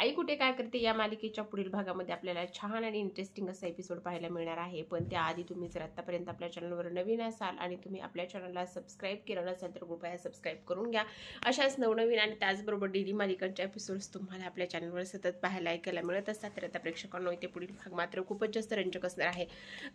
आई कुठे काय करते? या मालिकेच्या पुढील भागामध्ये आपल्याला छान आणि इंटरेस्टिंग असा एपिसोड पाहायला मिळणार आहे. पण त्याआधी तुम्ही जर आत्तापर्यंत आपल्या चॅनलवर नवीन असाल आणि तुम्ही आपल्या चॅनलला सबस्क्राईब केलं नसेल तर कृपया सबस्क्राईब करून घ्या. अशाच नवनवीन आणि त्याचबरोबर डेली मालिकांच्या एपिसोड्स तुम्हाला आपल्या चॅनलवर सतत पाहायला ऐकायला मिळत असतात. तर आता प्रेक्षकांनो इथे पुढील भाग मात्र खूपच जास्त रंजक असणार आहे.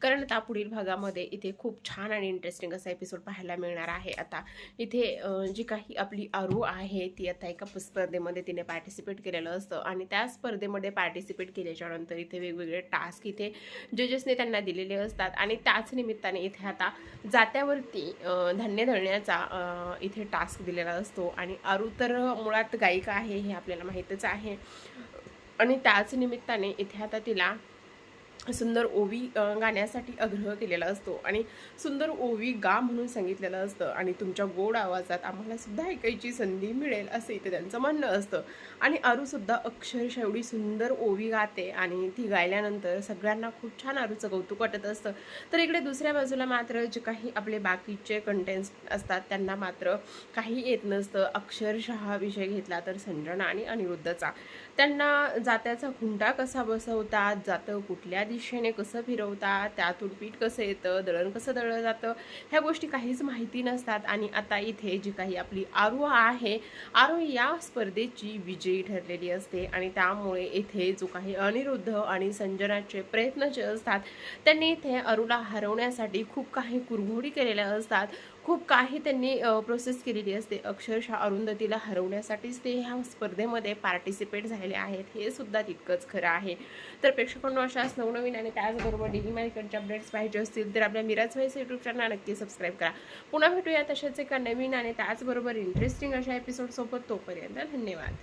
कारण आता पुढील भागामध्ये इथे खूप छान आणि इंटरेस्टिंग असा एपिसोड पाहायला मिळणार आहे. आता इथे जी काही आपली अरू आहे ती आता एका स्पर्धेमध्ये तिने पार्टिसिपेट केलेलं असतं. आणि त्या स्पर्धेमध्ये पार्टिसिपेट केल्याच्यानंतर इथे वेगवेगळे टास्क इथे जजेसने त्यांना दिलेले असतात. आणि त्याच निमित्ताने इथे आता जात्यावरती धान्य धरण्याचा इथे टास्क दिलेला असतो. आणि अरू तर मुळात गायिका आहे हे आपल्याला माहीतच आहे. आणि त्याच निमित्ताने इथे आता तिला सुंदर ओवी गाण्यासाठी आग्रह केलेला असतो. आणि सुंदर ओवी गा म्हणून सांगितलेलं असतं. आणि तुमच्या गोड आवाजात आम्हाला सुद्धा ऐकायची संधी मिळेल असं इथे त्यांचं म्हणणं असतं. आणि आरूसुद्धा अक्षरशः एवढी सुंदर ओवी गाते आणि ती गायल्यानंतर सगळ्यांना खूप छान आरूचं कौतुक वाटत असतं. तर इकडे दुसऱ्या बाजूला मात्र जे काही आपले बाकीचे कंटेंट्स असतात त्यांना मात्र काही येत नसतं. अक्षरशः हा विषय घेतला तर संजना आणि अनिरुद्धचा. त्यांना जात्याचा खुंटा कसा बसवतात जातं कुठल्या दिशेने कसं फिरवतात त्यातून पीठ कसं येतं दळण कसं दळलं जातं ह्या गोष्टी काहीच माहिती नसतात. आणि आता इथे जी काही आपली आरो आहे आरो या स्पर्धेची विजयी ठरलेली असते. आणि त्यामुळे इथे जो काही अनिरुद्ध आणि संजनाचे प्रयत्न जे असतात त्यांनी इथे अरूला हरवण्यासाठी खूप काही कुरघोडी केलेल्या असतात. खूप काही त्यांनी प्रोसेस केलेली असते. अक्षरशः अरुंधतीला हरवण्यासाठीच ते ह्या स्पर्धेमध्ये पार्टिसिपेट झालेले आहेत. हे सुद्धा तितकंच खरं आहे. तर प्रेक्षकांना अशाच नवनवीन आणि त्याचबरोबर डेली मालिकांचे अपडेट्स पाहिजे असतील तर आपल्या मिराज व्हाईस यूट्यूब चॅनल नक्की सबस्क्राईब करा. पुन्हा भेटूया तशाच एका नवीन आणि त्याचबरोबर इंटरेस्टिंग अशा एपिसोडसोबत तोपर्यंत धन्यवाद.